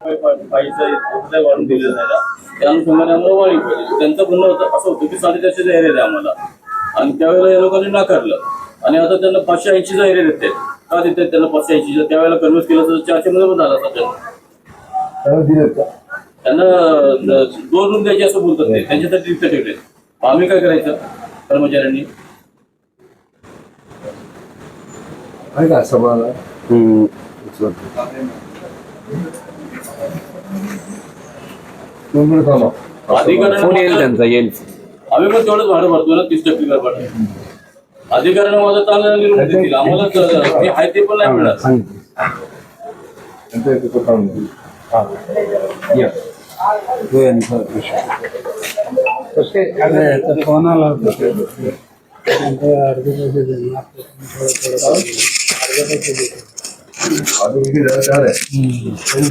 वाढून दिलेलं नाही ना. त्या अनुषंगाने आम्हाला वाढी पाहिजे त्यांचं म्हणणं होतं असं होतं की साडेचारशेचा एरिया द्या आम्हाला आणि त्यावेळेला या लोकांनी नाकारलं आणि आता त्यांना पाचशे ऐंशीचा एरिया देते का देतात त्यांना पाचशे ऐंशीचा त्यावेळेला कन्व्हर्स केलं तर चारशे मध्ये पण झाला त्यांना दोन रूम द्यायचे असं बोलतात ते त्यांच्यासाठी रिक्त ठेवले आम्ही काय करायचं कर्मचाऱ्यांनी आहे का दोन मिनिट थांबा फोन येईल अधिकाऱ्यांना त्यांचा येईल आम्ही पण तेवढंच भाडं भरतो ना तीस टक्के कर भाडं अधिकाऱ्यांना माझं चांगलं रूम देतील आम्हाला तर ते आहे ते पण नाही मिळणार त्यांच्या इथे तो थांबून घे. हा. या. तो यांचा विषय. कसं काय? फोन आला होता अर्धे पैसे देणार थोडं थोडं अर्धे पैसे देतो आधी किती जरा चार आहे. तरी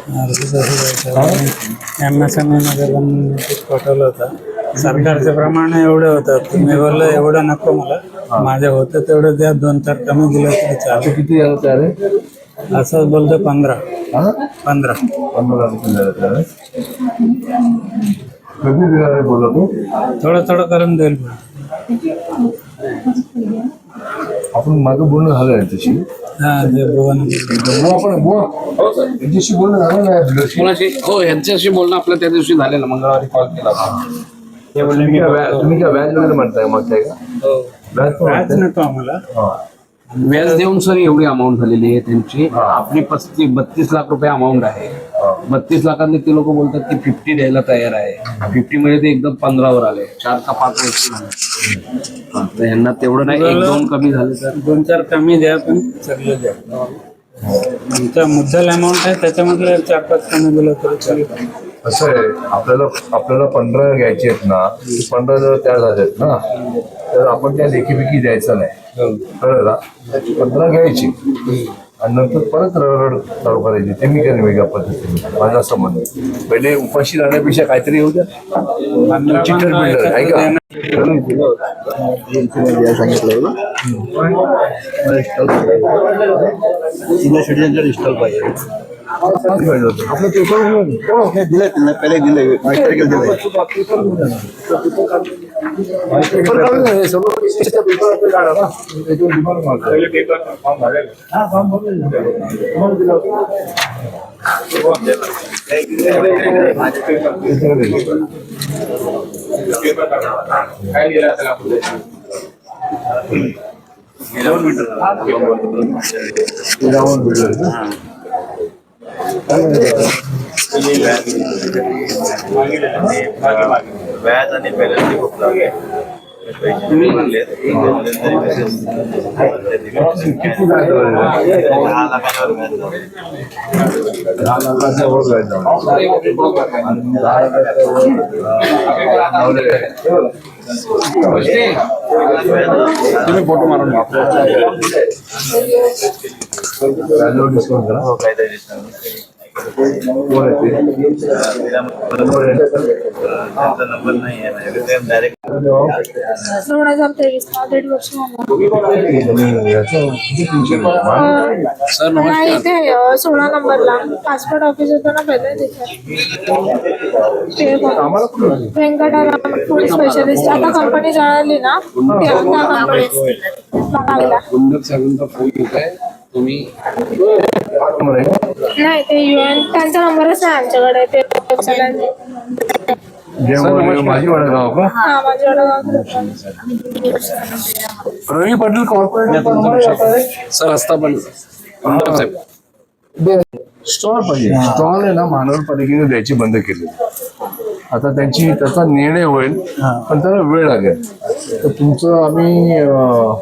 बोल जरा. एम एस एममध्ये पण पाठवलं होतं सरकारच्या प्रमाण एवढं होतं तुम्ही बोललं एवढं नको मला माझे होतं तेवढं द्या दोन चार कमी दिलं तरी आता किती जरा चार असं बोलतो पंधरा पंधरा पंधरा बोला तू थोडं थोडं करून देईल आपण माझं बोलणं झालं आहे त्याची यांच्याशी बोलणं झालं नाही. कोणाशी? हो यांच्याशी बोलणं आपलं त्या दिवशी झालेलं मंगळवारी कॉल केला होता. ते बोलले तुम्ही मी काय व्याज- तुम्ही काय व्याज वगैरे म्हणताय मागताय का? व्याज पण व्याज म्हणताय? नको आम्हाला. हा. व्याज देऊन सर एवढी अमाऊंट झालेली आहे त्यांची. आपली पस्तीस बत्तीस लाख रुपये अमाऊंट आहे. बत्तीस लाखांनी ते लोक बोलतात की फिफ्टी द्यायला तयार आहे. फिफ्टी मध्ये ते एकदम पंधरावर आले. चार का पाच वर्ष झाले. हा, तर यांना तेवढं नाही एक दोन कमी झाले तर? दोन चार कमी द्या पण सगळं द्या. मुद्दल अमाऊंट आहे त्याच्यामधलं चार पाच कमी दिलं तरी चालेल. असं आहे आपल्याला आपल्याला पंधरा घ्यायचे आहेत ना पंधरा जर तयार झाले आहेत ना तर आपण त्या लेखीपेकी द्यायचं नाही. कळलं ना? पंधरा घ्यायची. आणि नंतर परत रड चालू करायची. ते मी करेन वेगळ्या पद्धतीने. माझा असं म्हणणं आहे. पहिले उपाशी राहण्यापेक्षा काहीतरी येऊ द्या. चिटर बिल्डर आहे का आपलं पेपर दिले त्यांना पहिले दिले मास्टर दिले पेपर काढून घ्या, हे सर्व परीक्षेचा पेपर आपल्याला काढा ना. त्याच्यावर डिमांड मारतो. हा, फॉर्म भरून द्या. तुम्हाला दिला होता. ते जाऊन भेटूया ना. व्याज आणि बॅलन्स खूप लागले पैसे भरले किती व्याज झालं? दहा लाखांवर व्याज झालं. दहा लाखाच्या वर व्याज झालं. आणि दहा लाखाच्या वर, अं, लावलेलं आहे. तुम्ही फोटो मारून घ्या. हो. त्यांचा नंबर नाही आहे माझ्याकडे. ते डायरेक्ट दोन हजार तेवीस ला दीड वर्ष आहे? नाही इथे सोळा नंबरला पासपोर्ट ऑफिस होतं ना पहिले तिथे? व्यंकटराम फूड स्पेशलिस्ट आता कंपनी जळाली ना त्या आहे तुम्ही नंबर आहे? नाही ते युएन त्यांचा नंबरच नाही आमच्याकडे ते माझी का? हा रवी पाटील कॉर्पोरेट सर पण साहेब. स्टॉल पाहिजे. स्टॉल आहे ना महानगरपालिकेने द्यायची बंद केली. आता त्यांची त्याचा निर्णय होईल पण त्याला वेळ लागेल. तर तुमचं आम्ही अं,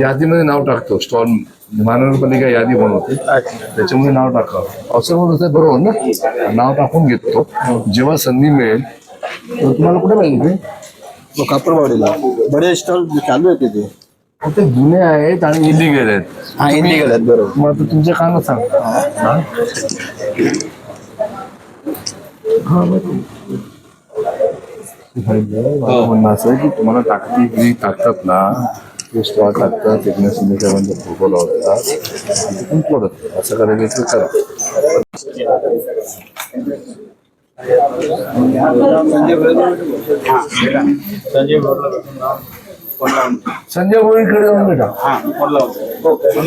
यादीमध्ये नाव टाकतो स्टॉल. महानगरपालिका यादी बनवते. त्याच्यामध्ये नाव टाका पावसामुळे होतं बरोबर ना? नाव टाकून घेतो. जेव्हा संधी मिळेल तर तुम्हाला कुठे पाहिजे ते? कापडवाडीला बडे स्टॉल चालू आहे तिथे. ते जुने आहेत आणि इलिगल आहेत. हा इंडिगल आहेत बरोबर. मग आता तुमच्या कानात हा? हा, म्हणणं असं आहे की तुम्हाला टाकती जी टाकतात ना ते स्टॉल टाकतात एकनाथ शिंदे फोटो लावतात तिथून पडत असं करायचं तर करा संजय बोरला भेटून गोळीकडे जाऊन भेटा मला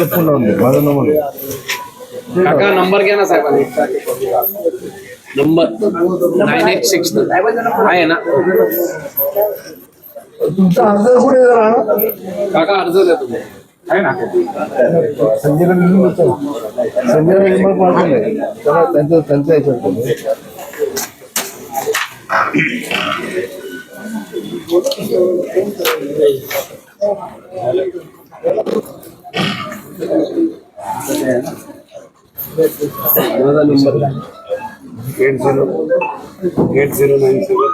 फोन लावून दे माझा नंबर काका नंबर घ्या ना साहेबांनी. नंबर नाईन एट सिक्स आहे ना? तुमचा अर्ज कुठे राहणार काका अर्ज द्या तुम्ही. आहे ना? संजयला घेऊन येतो संजयला ईमेल पाठवलंय त्याला त्यांचं त्यांच्या याच्यात eight zero eight zero nine seven.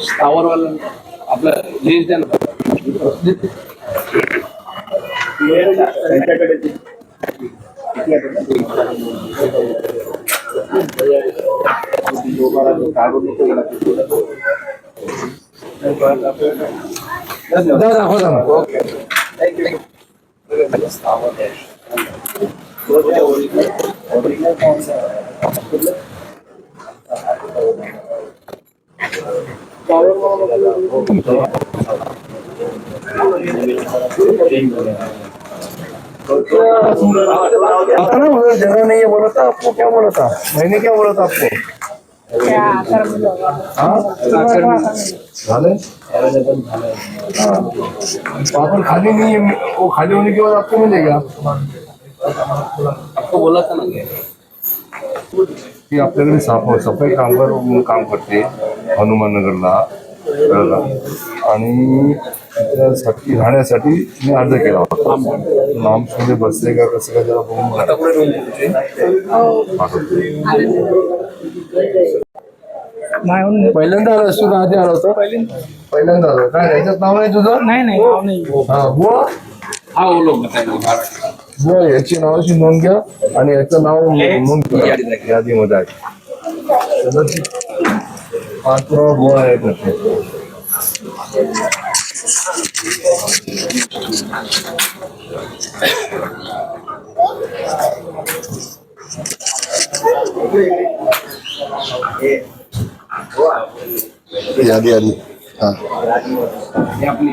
स्थावरवाला आपलं लिस्ट द्या ना त्यांच्याकडे ते- किती आहे जरा नहीं है बोला था आपको क्या बोला था मैंने क्या बोला था आपको हाँ? आपण खाली नहीं वो खाली होने के बाद आपको मिलेगा आपको बोला था ना की आपल्याकडे साफ सफाई कामगार म्हणून काम करते हनुमाननगरला आणि त्यासाठी राहण्यासाठी मी अर्ज केला होता. नाम म्हणजे बसले का कसं काय जरा बघून. पहिल्यांदा आलास तू आधी आला होता? पहिल्यांदा आलो काय याच्यात नाव आहे तुझं? नाही नाही नाव नाही. हा हा याची नावाची नोंद घ्या आणि याचं नाव नोंद यादीमध्ये आहे. बुवा आहेत त्याचे. यादी हा. हे आपली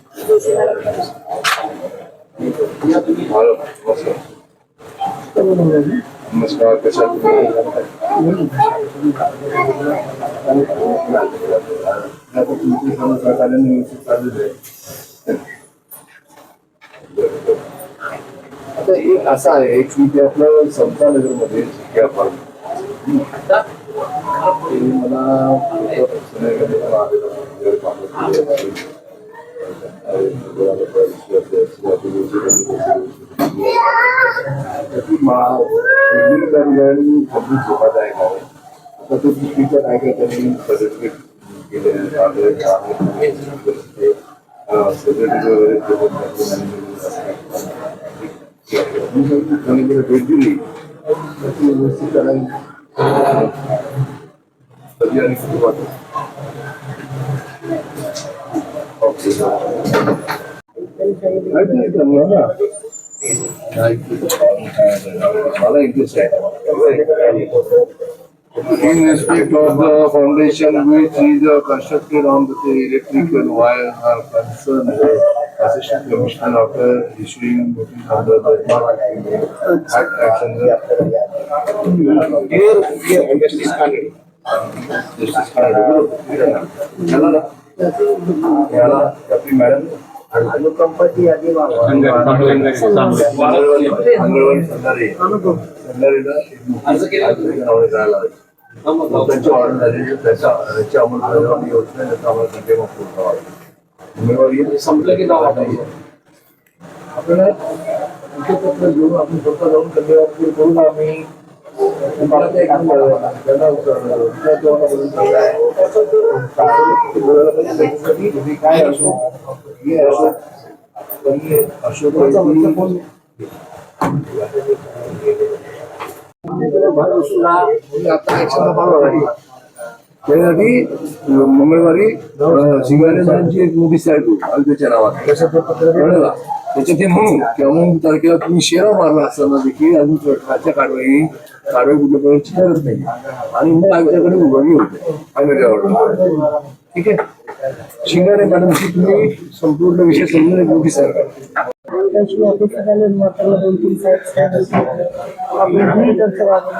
नमस्कार कशा तुम्ही? आता एक असं आहे एक मी ते आपलं समता मध्ये शिक्या फार्म मला भेट दिली तर व्यवस्थित त्याला In respect of the foundation which is constructed on the electrical wires are concerned, the Assistant Commissioner the issuing notice under the Act action. Here, here, just discarded. Just discarded. Madam. अनुकंपाची यादी मंगळवारी संध्याकाळी त्यांची order झाली त्याच्या त्याची अंमलबजावणी योजना त्याचा आम्हाला पूर्ण. मंगळवारी संपलं की नाव. आपल्याला पत्र घेऊन आपण स्वतः जाऊन कंटेम करून आम्ही काय आहे. तुम्ही काय असो हे असो पण असू आता त्यासाठी मंगळवारी सरांची एक नोटीस आहे तू त्याच्या नावात. कळलं? त्याच्यात हे म्हणू की अमुक तारखेला तुम्ही शेरा मारला असताना देखील अजून सरकारच्या कारवाई कारवाई कुठल्यापर्यंतची करत नाही. आणि मग आमच्याकडे उभारणी होते. आम्ही ठीक आहे. शिंगारे मॅडमची तुम्ही संपूर्ण विषय समजून गोभी सर. त्याशिवाय त्याची ऑफिस झाले दोन तीन वागणं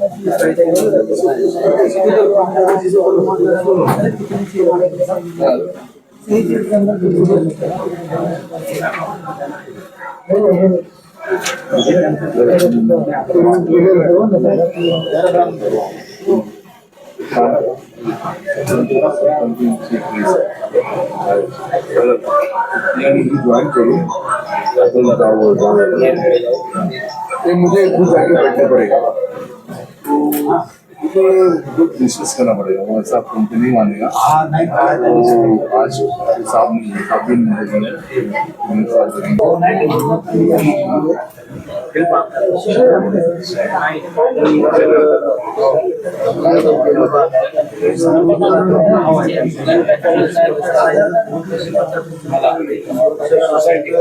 तो तुमचं काय ज्वाइन करूँ मुझे कुछ आगे बैठना पड़ेगा डिस्कस करना पड़ेगा वो ऐसा कंपनी मानेगा तो आज साहब ने सोसायटी